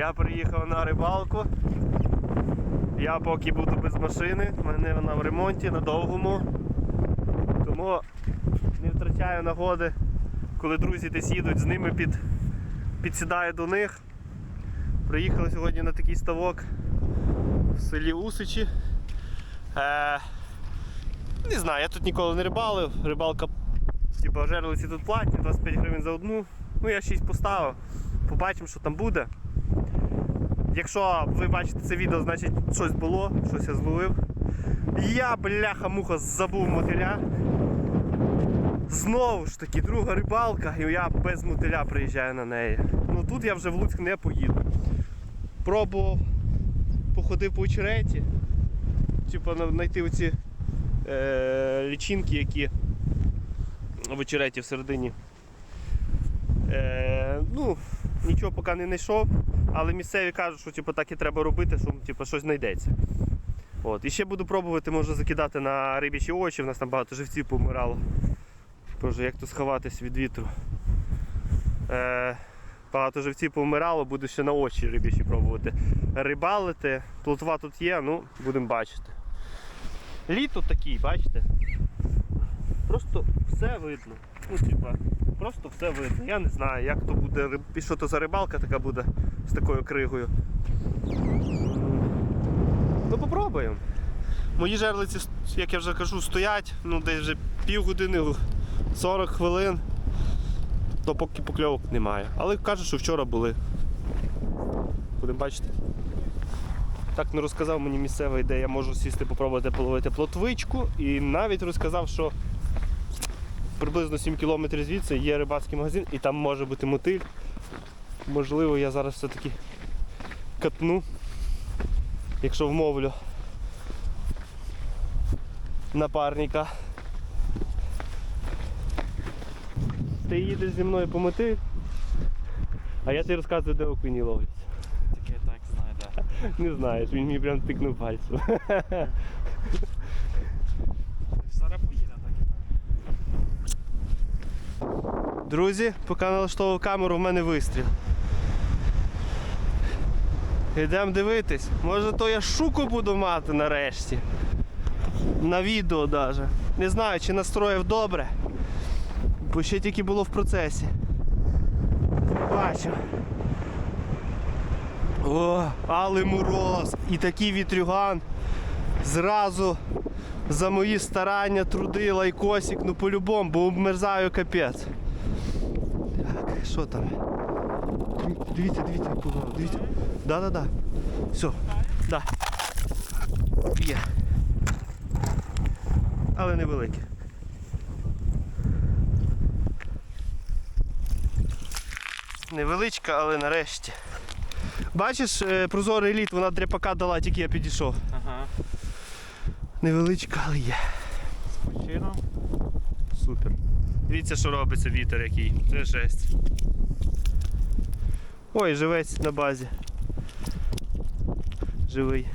Я приїхав на рибалку. Я поки буду без машини, в мене вона в ремонті на довгому. Тому не втрачаю нагоди, коли друзі десь їдуть з ними під, підсідаю до них. Приїхали сьогодні на такий ставок в селі Усичі. Е, не знаю, я тут ніколи не рибалив. Рибалка, типу, жерлиці тут платять, 25 гривень за одну. Ну я 6 поставив. Побачимо, що там буде. Якщо ви бачите це відео, значить щось було, щось я зловив. Я, бляха-муха, забув мотиля. Знову ж таки, друга рибалка, і я без мотиля приїжджаю на неї. Ну тут я вже в Луцьк не поїду. Пробував, походив по очереті, типу знайти оці е, лічинки, які в очереті всередині. Е, ну, нічого поки не знайшов, але місцеві кажуть, що типу, так і треба робити, що типу, щось знайдеться. От. І ще буду пробувати, може закидати на рибячі очі, в нас там багато живців помирало. Боже, як тут сховатись від вітру. Е, багато живців помирало, буду ще на очі рибячі пробувати. Рибалити, плотва тут є, ну, будемо бачити. Лід тут такий, бачите? Просто все видно. Ну, типа, просто все видно. Я не знаю, як то буде, що то за рибалка така буде з такою кригою. Ну попробуємо. Мої жерлиці, як я вже кажу, стоять, ну десь вже півгодини, 40 хвилин, то поки покльовок немає. Але кажуть, що вчора були. Будемо бачити. Так не розказав мені місцевий, де я можу сісти, попробувати половити плотвичку. І навіть розказав, що приблизно 7 кілометрів звідси є рибацький магазин і там може бути мотиль. Можливо, я зараз все-таки катну, якщо вмовлю напарника. Ти їдеш зі мною по мотиль, а я тобі розказую, де окуні ловляться. Таке так знаю, да. Не знаєш, він мені прям тикнув пальцем. Зараз поїде так і так. Друзі, поки налаштовував камеру, в мене вистріл. Йдемо дивитись. Може то я шуку буду мати нарешті. На відео навіть. Не знаю, чи настроїв добре. Бо ще тільки було в процесі. Бачу. О, але мороз! І такий вітрюган. Зразу за мої старання, труди, лайкосик, ну по-любому, бо обмерзаю капець. Так, що там? Диві- Дивіться, дивіться, дивіться. Да, да, да. Все. Да. Є. Але невелике. Невеличка, але нарешті. Бачиш, е, прозорий лід, вона дряпака дала, тільки я підійшов. Невеличка, але є. Почину. Супер. Дивіться, що робиться вітер який. Це жесть. Ой, живець на базі. Живий.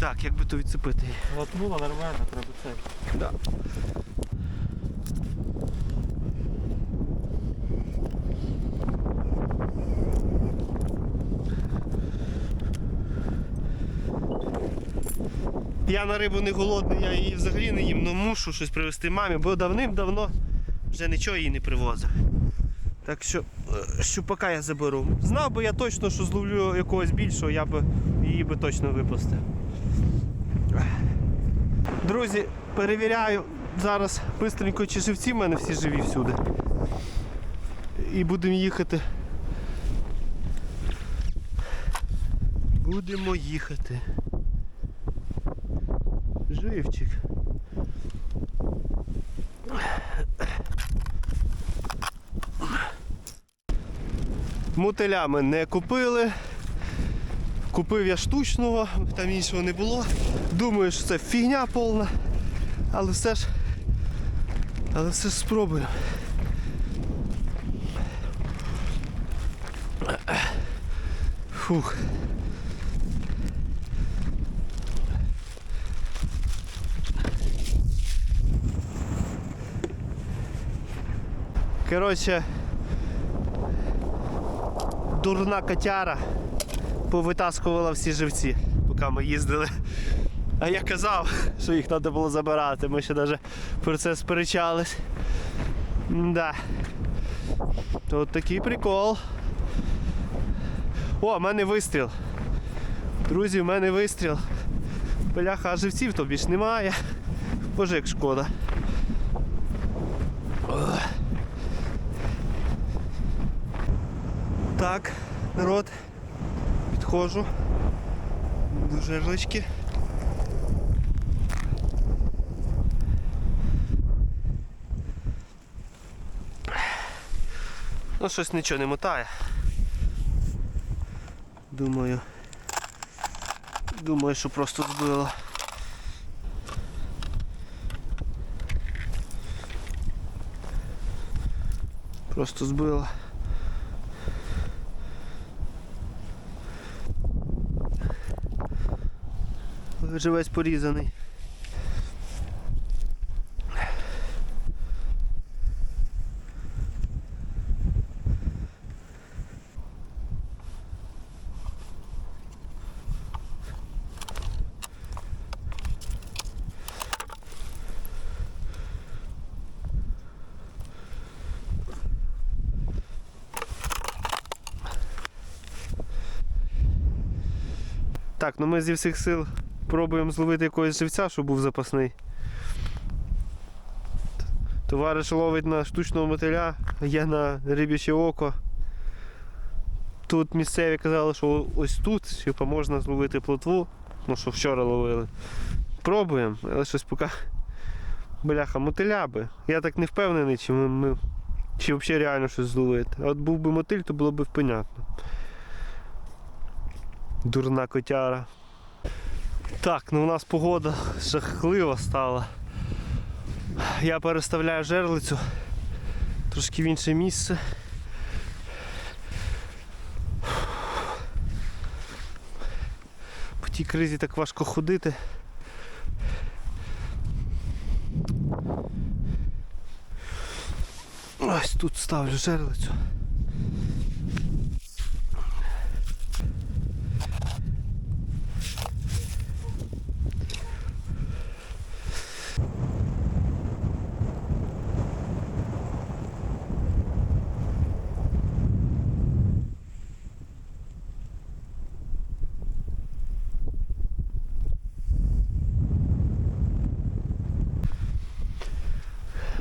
Так, як би то відцепити. Латнула нормально, треба це. Да. Я на рибу не голодний, я її взагалі не їм, але мушу щось привезти мамі, бо давним-давно вже нічого їй не привозив. Так що е, щупака я заберу. Знав би я точно, що зловлю якогось більшого, я б її би точно випустив. Друзі, перевіряю зараз бистренько, чи живці в мене всі живі всюди. І будемо їхати. Будемо їхати. Живчик. Мотиля ми не купили. Купив я штучного, там іншого не було. Думаю, що це фігня повна. Але все ж. Але все ж спробую. Фух. Коротше, дурна котяра повитаскувала всі живці, поки ми їздили. А я казав, що їх треба було забирати. Ми ще навіть про це сперечались. Да. От такий прикол. О, в мене вистріл. Друзі, в мене вистріл. Бляха, живців то більш немає. Боже, як шкода. Так, народ, підходжу до жерлички. Ну, щось нічого не мотає. Думаю. Думаю, що просто збило. Просто збило. Живець порізаний. Так, ну ми зі всіх сил пробуємо зловити якогось живця, щоб був запасний. Товариш ловить на штучного мотиля, я на рибяче око. Тут місцеві казали, що ось тут типу, можна зловити плотву, ну що вчора ловили. Пробуємо, але щось поки бляха мотиля би. Я так не впевнений, чи ми, ми чи взагалі реально щось зловити. А от був би мотиль, то було б понятно. Дурна котяра. Так, ну у нас погода жахлива стала. Я переставляю жерлицю трошки в інше місце. По тій кризі так важко ходити. Ось тут ставлю жерлицю.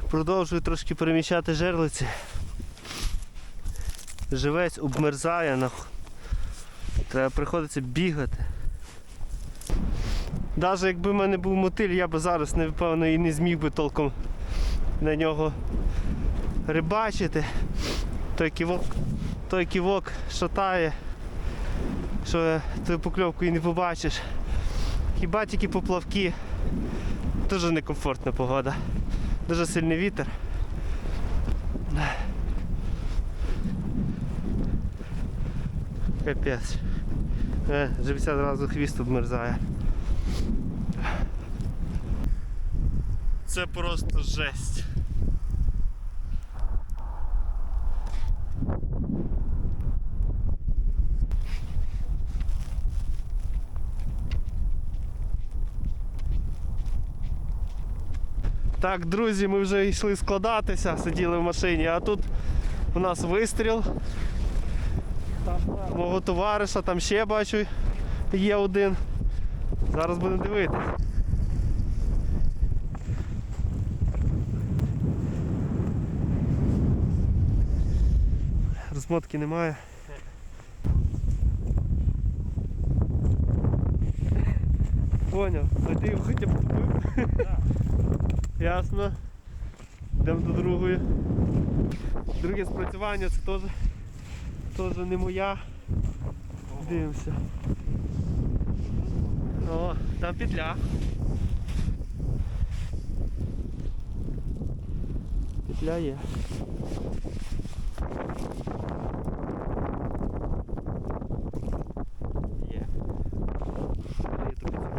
Продовжую трошки переміщати жерлиці. Живець обмерзає, нах... треба приходиться бігати. Навіть якби в мене був мотиль, я б зараз напевно і не зміг би толком на нього рибачити. Той ківок, той ківок шатає, що ти покльовку і не побачиш. Хіба тільки поплавки. Дуже некомфортна погода. Дуже сильний вітер. Капець. Е, живця одразу хвіст обмерзає. Це просто жесть. Так, друзі, ми вже йшли складатися, сиділи в машині, а тут у нас вистріл. Мого товариша, там ще бачу, є один. Зараз будемо дивитися. Розмотки немає. Поняв, а ти його хоча б тупив? Ясно. Йдемо до другої. Друге спрацювання це теж, теж не моя. Дивимося. О, там петля. Петля є. Є трохи цікаво.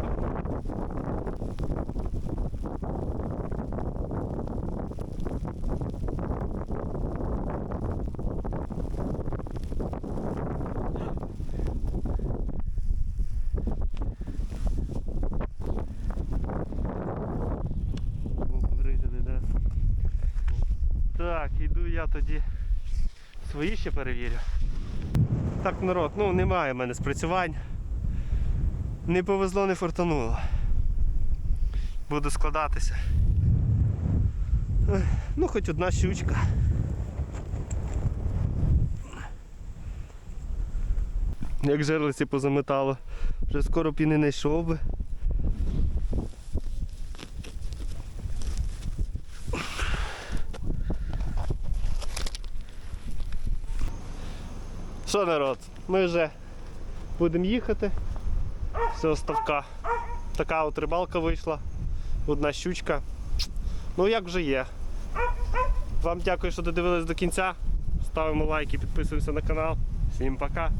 Так, йду я тоді свої ще перевірю. Так, народ, ну немає в мене спрацювань. Не повезло, не фортануло. Буду складатися. Ну, хоч одна щучка. Як жерлиці позаметало. Вже скоро піни не йшов би. Що, народ, ми вже будемо їхати. Все, ставка. Така от рибалка вийшла. Одна щучка. Ну як вже є. Вам дякую, що додивились до кінця. Ставимо лайки, підписуємося на канал. Всім пока.